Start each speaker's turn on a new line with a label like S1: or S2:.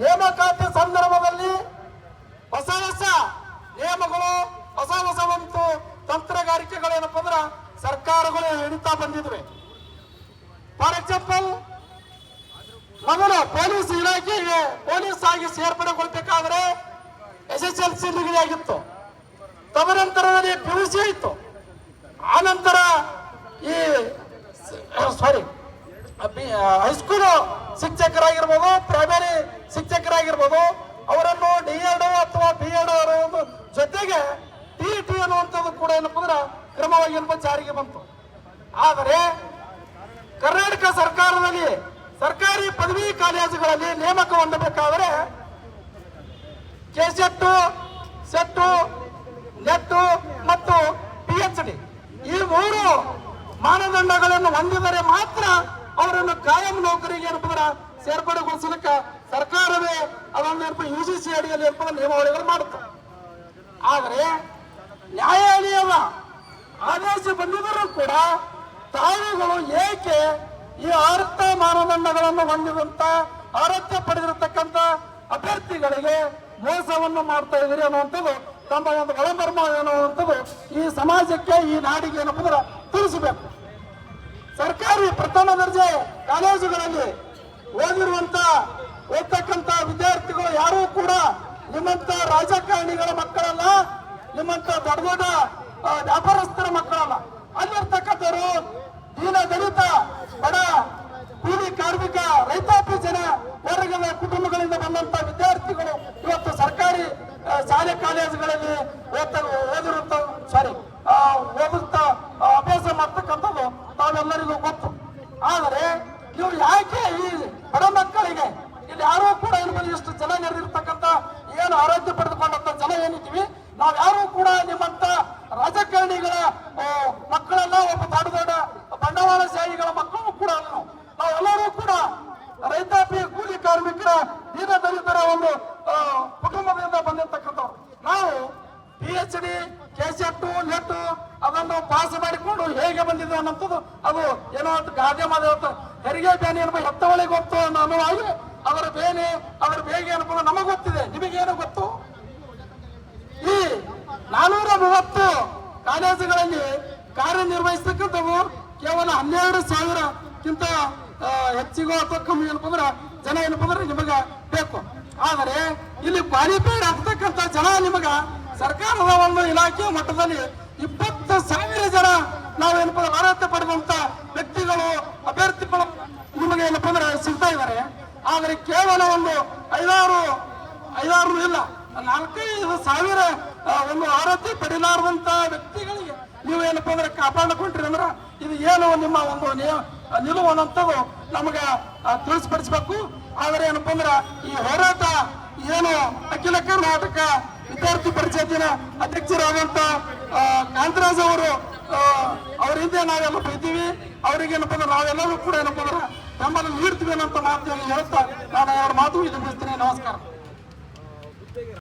S1: ನೇಮಕಾತಿ ಸಂದರ್ಭದಲ್ಲಿ ಹೊಸ ಹೊಸ ನಿಯಮಗಳು, ಹೊಸ ಹೊಸ ಒಂದು ತಂತ್ರಗಾರಿಕೆಗಳೇನಪ್ಪ ಅಂದ್ರೆ ಸರ್ಕಾರಗಳು ಹಿಡಿತಾ ಬಂದಿದ್ವಿ. ಫಾರ್ ಎಕ್ಸಾಂಪಲ್ ಮೊದಲು ಪೊಲೀಸ್ ಇಲಾಖೆಗೆ ಪೊಲೀಸ್ ಆಗಿ ಸೇರ್ಪಡೆಗೊಳ್ಬೇಕಾದ್ರೆ ಎಸ್ ಎಸ್ ಎಲ್ ಸಿ ನಿಗದಿ ಆಗಿತ್ತು. ತದನಂತರದಲ್ಲಿ ಪಿ ಯು ಸಿ ಇತ್ತು. ಆನಂತರ ಈ ಸಾರಿ ಹೈಸ್ಕೂಲ್ ಶಿಕ್ಷಕರಾಗಿರ್ಬೋದು ಪ್ರೈಮರಿ ಶಿಕ್ಷಕರಾಗಿರ್ಬೋದು, ಅವರನ್ನು ಡಿ ಎಡ್ ಅಥವಾ ಬಿ ಎಡ್ ಜೊತೆಗೆ ಟಿ ಟಿ ಅನ್ನುವಂಥದ್ದು ಕೂಡ ಏನಪ್ಪ ಕ್ರಮವಾಗಿ ಏನಪ್ಪ ಜಾರಿಗೆ ಬಂತು. ಆದರೆ ಕರ್ನಾಟಕ ಸರ್ಕಾರದಲ್ಲಿ ಸರ್ಕಾರಿ ಪದವಿ ಕಾಲೇಜುಗಳಲ್ಲಿ ನೇಮಕ ಹೊಂದಬೇಕಾದರೆ ಕೆ ಸೆಟ್ಟು ಸೆಟ್ಟು ನೆಟ್ಟು ಮತ್ತು ಪಿ ಎಚ್ ಡಿ ಈ ಮೂರು ಮಾನದಂಡಗಳನ್ನು ಹೊಂದಿದರೆ ಮಾತ್ರ ಅವರನ್ನು ಕಾಯಂ ನೌಕರಿಗೆ ಏನಪ್ಪ ಸೇರ್ಪಡೆಗೊಳಿಸಲಿಕ್ಕ ಸರ್ಕಾರವೇ ಅದೊಂದು ಯು ಸಿ ಸಿ ಅಡಿಯಲ್ಲಿ ಏನಪ್ಪ, ನಿಯಮಾವಳಿಗಳು ಮಾಡುತ್ತೆ. ಆದರೆ ನ್ಯಾಯಾಲಯದ ಆದೇಶ ಬಂದಿದ್ದರೂ ಕೂಡ ತಾಯಿಗಳು ಏಕೆ ಈ ಅರ್ಥ ಮಾನದಂಡಗಳನ್ನು ಹೊಂದಿದಂತ ಅರ್ಹತೆ ಪಡೆದಿರತಕ್ಕಂತ ಅಭ್ಯರ್ಥಿಗಳಿಗೆ ಮೋಸವನ್ನು ಮಾಡ್ತಾ ಇದ್ದೀರಿ ಅನ್ನುವಂಥದ್ದು ತಮ್ಮ ಒಂದು ಒಳಮರ್ಮ ಅನ್ನುವಂಥದ್ದು ಈ ಸಮಾಜಕ್ಕೆ ಈ ನಾಡಿಗೆ ಏನಪ್ಪ ಪ್ರಥಮ ದರ್ಜೆ ಕಾಲೇಜುಗಳಲ್ಲಿ ಓದಿರುವಂತ, ಓದ್ತಕ್ಕಂತ ವಿದ್ಯಾರ್ಥಿಗಳು ಯಾರೂ ಕೂಡ ನಿಮ್ಮಂತ ರಾಜಕಾರಣಿಗಳ ಮಕ್ಕಳಲ್ಲ, ನಿಮ್ಮಂತ ದೊಡ್ಡ ದೊಡ್ಡ ವ್ಯಾಪಾರಸ್ಥರ ಮಕ್ಕಳಲ್ಲ. ಅಲ್ಲಿರ್ತಕ್ಕಂಥವರು ದೀನ ದಲಿತ, ಬಡ ಕೂಲಿ ಕಾರ್ಮಿಕ, ರೈತಾಪಿ ಜನ, ವರ್ಗದ ಕುಟುಂಬಗಳಿಂದ ಬಂದಂತ ವಿದ್ಯಾರ್ಥಿಗಳು ಇವತ್ತು ಸರ್ಕಾರಿ ಶಾಲೆ, ಕಾಲೇಜುಗಳಲ್ಲಿ ಓದಿರುವಂತ ಸಾರಿ ಓದುತ್ತಾ ಆ, ಅಭ್ಯಾಸ ಮಾಡ್ತಕ್ಕಂಥದ್ದು ತಾವೆಲ್ಲರಿಗೂ ಗೊತ್ತು ಆದರೆ ಇವ್ರು ಯಾಕೆ ಈ ಬಡ ಮಕ್ಕಳಿಗೆ ಇಲ್ಲಿ ಯಾರೂ ಕೂಡ ಇಲ್ಲಿ ಬಂದು ಇಷ್ಟು ಜನ ನೆರೆದಿರ್ತಕ್ಕಂಥ ಏನು ಆರೋಗ್ಯ ಪಡೆದುಕೊಂಡಂತ ಜನ ಏನಿದ್ದೀವಿ ನಾವ್ ಯಾರು ಕೂಡ ನಿಮ್ಮಂತ ರಾಜಕಾರಣಿಗಳ ಆ, ಮಕ್ಕಳೆಲ್ಲ ಒಬ್ಬ ದೊಡ್ಡ ದೊಡ್ಡ ಬಂಡವಾಳಶಾಹಿಗಳ ಮಕ್ಕಳು ಕೂಡ ಅಲ್ಲ ನಾವು. ನಾವೆಲ್ಲರೂ ಕೂಡ ರೈತಾಪಿ ಕೂಲಿ ಕಾರ್ಮಿಕರ ದೀನ ದಲಿತರ ಒಂದು ಆ, ಕುಟುಂಬದಿಂದ ಬಂದಿರ್ತಕ್ಕಂಥವ್ರು ನಾವು P H D K to NET ಅದನ್ನು ಪಾಸ್ ಮಾಡಿಕೊಂಡು ಹೇಗೆ ಬಂದಿದೆ ಅನ್ನೋದು ಅದು ಏನೋ ಗಾದೆ ಮಾದ ಹೆರಿಗೆ ಬೇನೆ ಏನಪ್ಪ ಹೆತ್ತವಳಿಗೆ ಗೊತ್ತು ಅನ್ನೋ ಹಾಗೆ ಅವರ ಬೇನೆ, ಅವರ ಬೇಗ ಏನಪ್ಪ ನಮಗೆ ಗೊತ್ತಿದೆ. ನಿಮಗೇನು ಗೊತ್ತು? ಈ ನಾನೂರ ಮೂವತ್ತು ಕಾಲೇಜುಗಳಲ್ಲಿ ಕಾರ್ಯನಿರ್ವಹಿಸತಕ್ಕಂಥವು ಕೇವಲ ಹನ್ನೆರಡು ಸಾವಿರಕ್ಕಿಂತ ಹೆಚ್ಚಿಗೋ ಅಥವಾ ಕಮ್ಮಿ ಏನಪ್ಪ ಅಂದ್ರೆ ಜನ ಏನಪ್ಪ ಅಂದ್ರೆ ನಿಮಗ ಬೇಕು. ಆದರೆ ಇಲ್ಲಿ ಕ್ವಾಲಿಫೈಡ್ ಆಗ್ತಕ್ಕಂಥ ಜನ ನಿಮಗ ಸರ್ಕಾರದ ಒಂದು ಇಲಾಖೆಯ ಮಟ್ಟದಲ್ಲಿ ಇಪ್ಪತ್ತು ಸಾವಿರ ಜನ ನಾವೇನಪ್ಪ ಅರ್ಹತೆ ಪಡೆದಂತ ವ್ಯಕ್ತಿಗಳು, ಅಭ್ಯರ್ಥಿಗಳು ನಿಮಗೆ ಏನಪ್ಪ ಅಂದ್ರೆ ಸಿಗ್ತಾ ಇದ್ದಾರೆ. ಆದರೆ ಕೇವಲ ಒಂದು ಐದಾರು ಐದಾರು ಇಲ್ಲ, ನಾಲ್ಕೈದು ಸಾವಿರ ಒಂದು ಅರ್ಹತೆ ಪಡೆಯಲಾರದಂತ ವ್ಯಕ್ತಿಗಳಿಗೆ ನೀವು ಏನಪ್ಪ ಅಂದ್ರೆ ಕಾಪಾಡಿಕೊಂಡ್ರಿ ಅಂದ್ರೆ ಇದು ಏನು ನಿಮ್ಮ ಒಂದು ನಿಲುವು ಅನ್ನೋಂಥದ್ದು ನಮಗ ತಿಳಿಸ್ಪಡಿಸ್ಬೇಕು ಆದರೆ ಏನಪ್ಪ ಅಂದ್ರೆ ಈ ಹೋರಾಟ ಏನು ಅಖಿಲ ಕರ್ನಾಟಕ ವಿದ್ಯಾರ್ಥಿ ಪರಿಷತ್ತಿನ ಅಧ್ಯಕ್ಷರಾದಂತ ಕಾಂತರಾಜ್ ಅವರು ಅವ್ರ ಹಿಂದೆ ನಾವೆಲ್ಲ ಇದ್ದೀವಿ ಅವ್ರಿಗೆ ಏನಪ್ಪ ಅಂದ್ರೆ ನಾವೆಲ್ಲರೂ ಕೂಡ ಏನಪ್ಪ ಅಂದ್ರೆ ನಮ್ಮನ್ನು ನೀಡ್ತೀವಿ ಅನ್ನೋ ಮಾತು ಹೇಳ್ತಾ ನಾನು ಎರಡು ಮಾತು ಇದು ಬಿಡ್ತೀನಿ. ನಮಸ್ಕಾರ.